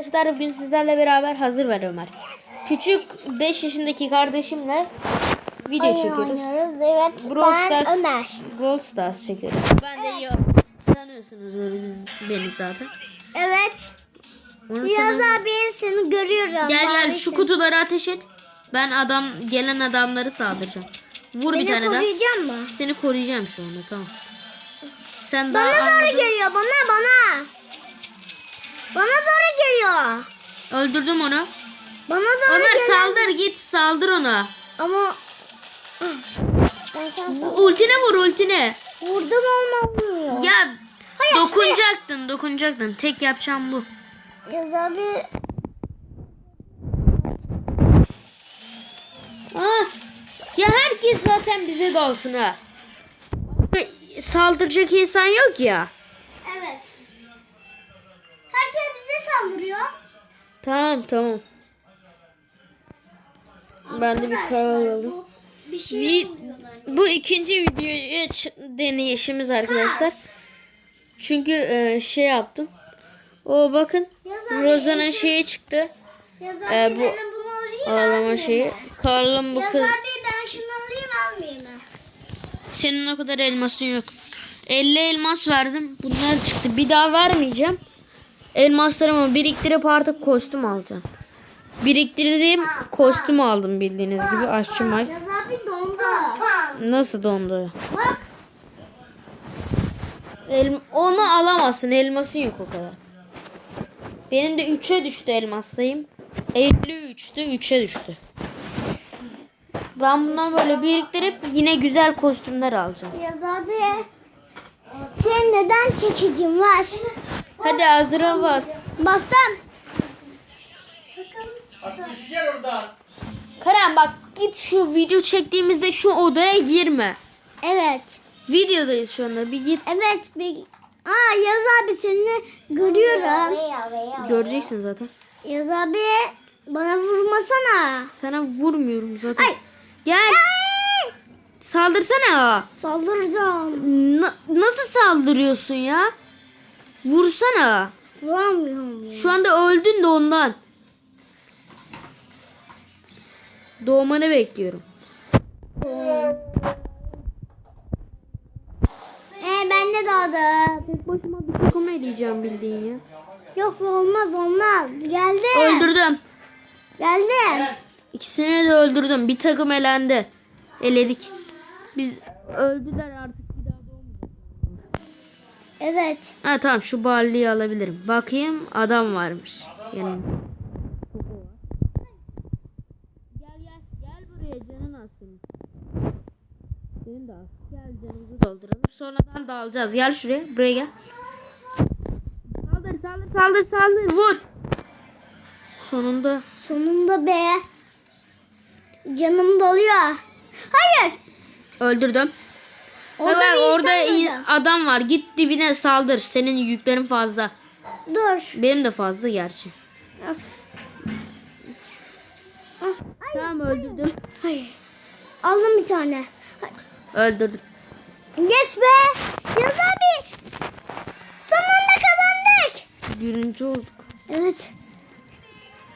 Arkadaşlar bugün sizlerle beraber hazır ver Ömer. Küçük 5 yaşındaki kardeşimle video Oyun çekiyoruz. oynuyoruz. Evet. Brawl ben Stars, Ömer. Brawl Stars çekiyoruz. Ben de ya tanıyorsunuz biz beni zaten. Evet. Onu Yaz sana- abi seni görüyorum. Gel gel şu kutuları ateş et. Ben adam gelen adamları saldıracağım. Vur Beni bir tane daha. koruyacak mı? Seni koruyacağım şu anda tamam. Sen daha Bana doğru anladın. geliyor bana bana. Bana doğru geliyor. Öldürdüm onu. Bana doğru Ömer gelen- saldır git saldır ona. Ama ben sana sal- Ultine vur ultine. vurdum olmuyor. Ya Hayır, dokunacaktın dokunacaktın. Tek yapacağım bu. Yaz abi Ah, ya herkes zaten bize dalsın ha. Saldıracak insan yok ya. evet. Saldırıyor. Tamam tamam. Ben de bir karar. Bu Bir şey Vi- bu ikinci videoya deneyişimiz arkadaşlar. Çünkü e, şey yaptım. O bakın Rozan'ın şeyi çıktı. Ee, bu Ağlama şeyi. Karlım bu kız. ben şunu alayım almayayım mı? Senin o kadar elmasın yok. 50 elmas verdim. Bunlar çıktı. Bir daha vermeyeceğim. Elmaslarımı biriktirip artık kostüm alacağım. Biriktirdiğim kostüm aldım bildiğiniz gibi aşçı dondu. Nasıl dondu? El, onu alamazsın. Elmasın yok o kadar. Benim de 3'e düştü elmas sayım. 53'tü 3'e düştü. Ben bundan böyle biriktirip yine güzel kostümler alacağım. Yaz abi. Sen neden çekicin var? Hadi hazıra bas. Bastım. Düşeceksin oradan. Karan bak git şu video çektiğimizde şu odaya girme. Evet. Videodayız şu anda bir git. Evet. Bir... Aa Yaz abi seni görüyorum. Göreceksin zaten. Yaz abi bana vurmasana. Sana vurmuyorum zaten. Ay. Gel. Saldırsana. Saldıracağım. Na- nasıl saldırıyorsun ya? Vursana. Vuramıyorum. ya. Şu anda öldün de ondan. Doğmanı bekliyorum. Ee ben de doğdum. Tek başıma bir takım edeceğim bildiğin ya. Yok olmaz olmaz. Geldi. Öldürdüm. Geldim. İkisini de öldürdüm. Bir takım elendi. Eledik. Biz öldüler artık. Evet. Ha tamam şu barlıyı alabilirim. Bakayım adam varmış. Yani. Gel gel gel buraya canın alsın. Senin de al. Gel canımızı dolduralım. Sonradan da alacağız. Gel şuraya. Buraya gel. Saldır saldır saldır saldır. Vur. Sonunda Sonunda be. Canım doluyor. Hayır. öldürdüm. Bak bak bir orada insan adam var. Git dibine saldır. Senin yüklerin fazla. Dur. Benim de fazla gerçi. Ah, Tamam öldürdüm. Hayır. Aldım bir tane. Öldürdüm. Geç be. Yaz abi. Sonunda kazandık. Birinci olduk. Evet.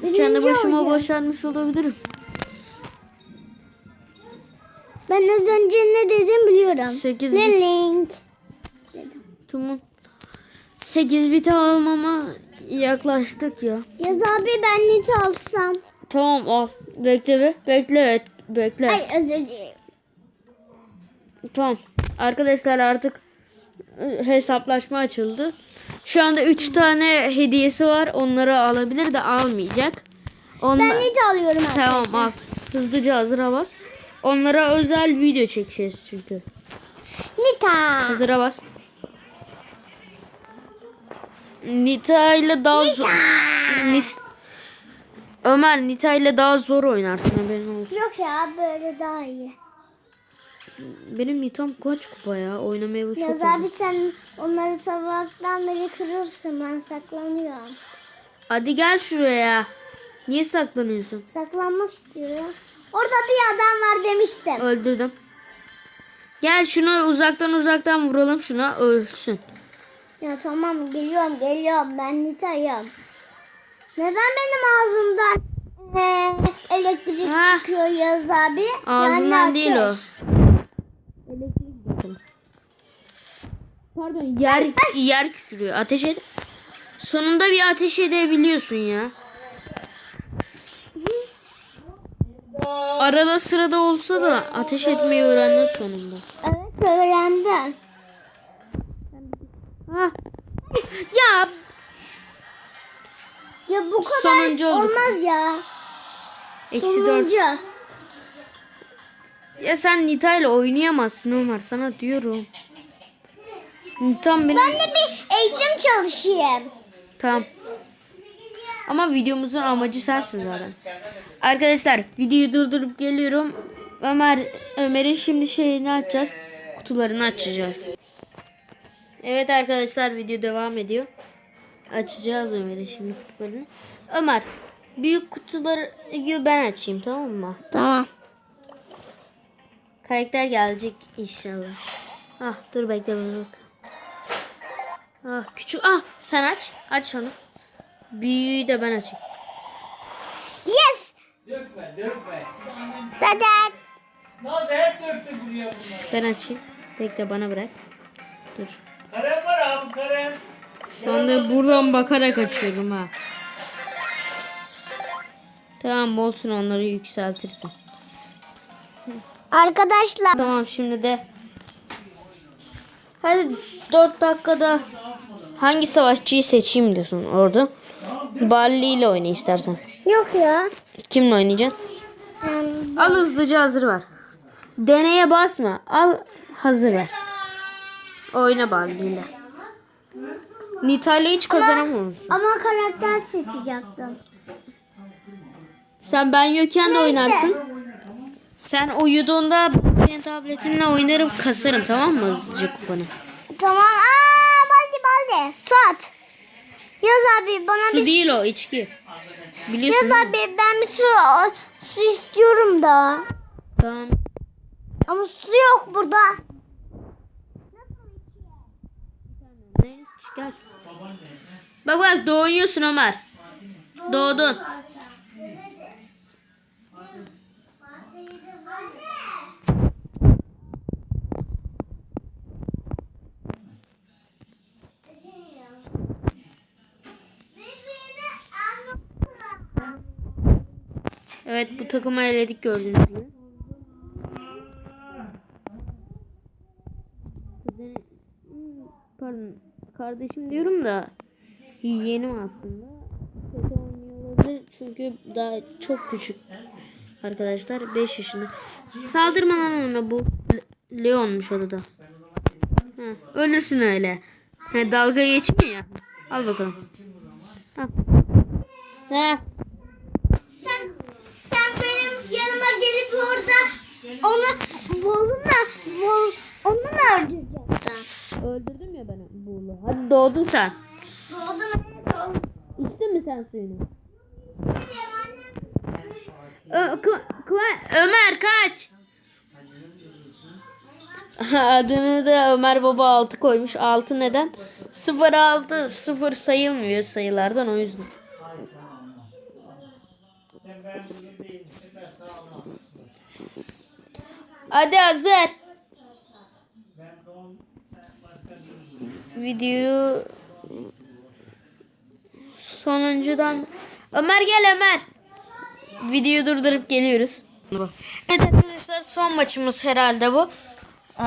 Kendi Birinci başıma olacağım. başarmış olabilirim. Ben az önce ne dedim biliyorum. Sekiz ne bit. link? Tamam. 8 bit almama yaklaştık ya. Yaz abi ben net alsam. Tamam al. Bekle be. Bekle. Bekle. Ay özür dilerim. Tamam. Arkadaşlar artık e, hesaplaşma açıldı. Şu anda 3 tane hediyesi var. Onları alabilir de almayacak. Onlar... Ben net alıyorum arkadaşlar. Tamam al. Hızlıca hazıra bas. Onlara özel video çekeceğiz çünkü. Nita. Hazıra bas. Nita ile daha zor. Nit... Ömer Nita ile daha zor oynarsın haberin olsun. Yok ya böyle daha iyi. Benim Nita'm kaç kupa ya? Oynamayalı çok Yaz abi sen onları sabahtan beri kırırsın ben saklanıyorum. Hadi gel şuraya. Niye saklanıyorsun? Saklanmak istiyorum. Orada bir adam var demiştim. Öldürdüm. Gel şunu uzaktan uzaktan vuralım şuna ölsün. Ya tamam geliyorum geliyorum ben Nita'yım. Neden benim ağzımdan eee, elektrik Ha. çıkıyor Yaz abi? Ağzından Yani değil o. Elektrik bakın. Pardon yer yer küçülüyor. Ateş et. Sonunda bir ateş edebiliyorsun ya. Arada sırada olsa da ateş etmeyi öğrendin sonunda. Evet öğrendim. Ha. Ya Ya bu kadar Sonuncu olduk. olmaz ya. eksi dört. Ya sen Nita ile oynayamazsın Ömer sana diyorum. Nita benim. Ben de bir eğitim çalışayım. Tamam. Ama videomuzun amacı sensin zaten. Arkadaşlar videoyu durdurup geliyorum. Ömer Ömer'in şimdi şeyini açacağız. Kutularını açacağız. Evet arkadaşlar video devam ediyor. Açacağız Ömer'in şimdi kutularını. Ömer büyük kutuları ben açayım tamam mı? Tamam. Karakter gelecek inşallah. Ah dur bekle bak. Ah küçük ah sen aç. Aç onu. Büyüğü de ben açayım. Yes. Dökme, dökme. Deden. Naz hep döktü buraya bunları. Ben açayım. Bekle bana bırak. Dur. Kalem var abi kalem. Şu anda buradan bakarak açıyorum ha. Tamam olsun onları yükseltirsin. Arkadaşlar. Tamam şimdi de. Hadi 4 dakikada hangi savaşçıyı seçeyim diyorsun orada. Barley ile oyna istersen. Yok ya. Kimle oynayacaksın? Al hızlıca hazır ver. Deneye basma. Al hazır ver. Oyna Barley ile. Nita'yla hiç kazanamamışsın. Ama karakter seçecektim. Sen ben yokken de oynarsın. Sen uyuduğunda benim tabletimle oynarım kasarım tamam mı hızlıca kupanı. Tamam. Aa baldi baldi. Suat. Yaz abi bana Su bir değil o içki. Biliyorsun. Yaz abi ben bir su, su istiyorum da. Tamam. Ama su yok burada. Gel. Bak bak doğuyorsun Ömer. Doğdun. Evet bu takımı eledik gördüğünüz gibi. Pardon kardeşim diyorum da yeğenim aslında. Kötü oynuyor çünkü daha çok küçük arkadaşlar 5 yaşında. Saldırmadan ona bu Le- Leon'muş adı da. Ha, ölürsün öyle. Ha, dalga geçmiyor ya. Al bakalım. Ha. Ha. Yanıma gelip orada onu bolunla bol, onu mu öldürecektin? Öldürdüm ya ben buğulu. Hadi doğdun sen. Doğdum. İçtin mi sen suyunu? Ö- Kıva- Ömer kaç. Adını da Ömer Baba 6 koymuş. 6 neden? 0 6 0 sayılmıyor sayılardan o yüzden. Hadi hazır. Video sonuncudan Ömer gel Ömer. Videoyu durdurup geliyoruz. Evet arkadaşlar son maçımız herhalde bu. Ee,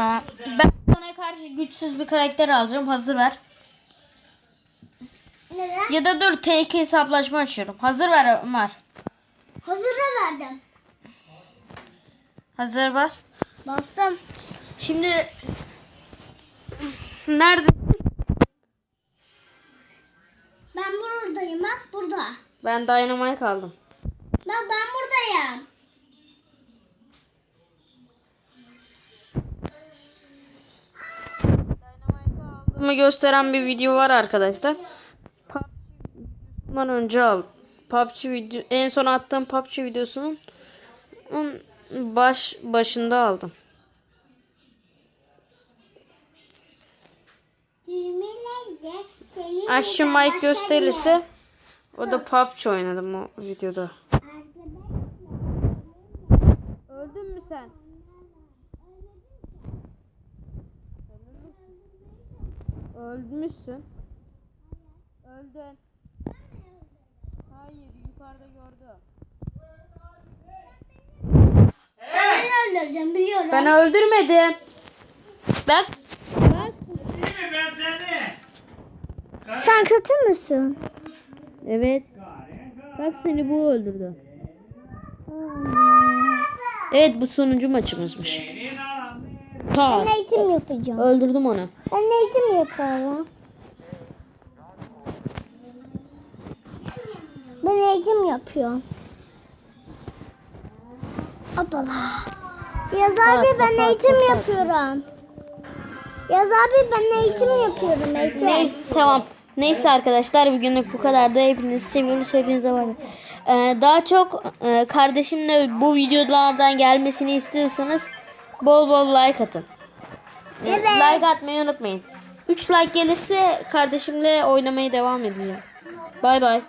Ben sana karşı güçsüz bir karakter alacağım. Hazır ver. Ya da dur tek hesaplaşma açıyorum. Hazır ver Ömer. Hazıra verdim. Hazır bas. Bastım. Şimdi nerede? Ben buradayım bak burada. Ben Dynamite aldım. Bak ben buradayım. Bunu gösteren bir video var arkadaşlar. Bundan önce al. PUBG video en son attığım PUBG videosunun baş başında aldım. Aşçı Mike gösterirse O da PUBG oynadım o videoda. Öldün mü sen? Öldürmüşsün. Öldün. Hayır yukarıda gördü. Seni öldüreceğim biliyorum. Ben öldürmedim. Bak. ben seni. Sen kötü müsün? Evet. Bak seni bu öldürdü. Evet bu sonuncu maçımızmış. Ben eğitim yapacağım. öldürdüm onu. Ben eğitim yaparım. Ben eğitim yapıyorum. Hoppala. Yaz abi ben eğitim yapıyorum. Yaz abi ben eğitim yapıyorum eğitim. Neyse tamam. Neyse arkadaşlar bugünlük bu kadar da hepinizi seviyoruz. Hepinize var. Ee, daha çok e, kardeşimle bu videolardan gelmesini istiyorsanız bol bol like atın. Evet. Like atmayı unutmayın. 3 like gelirse kardeşimle oynamaya devam edeceğim. Bay bay.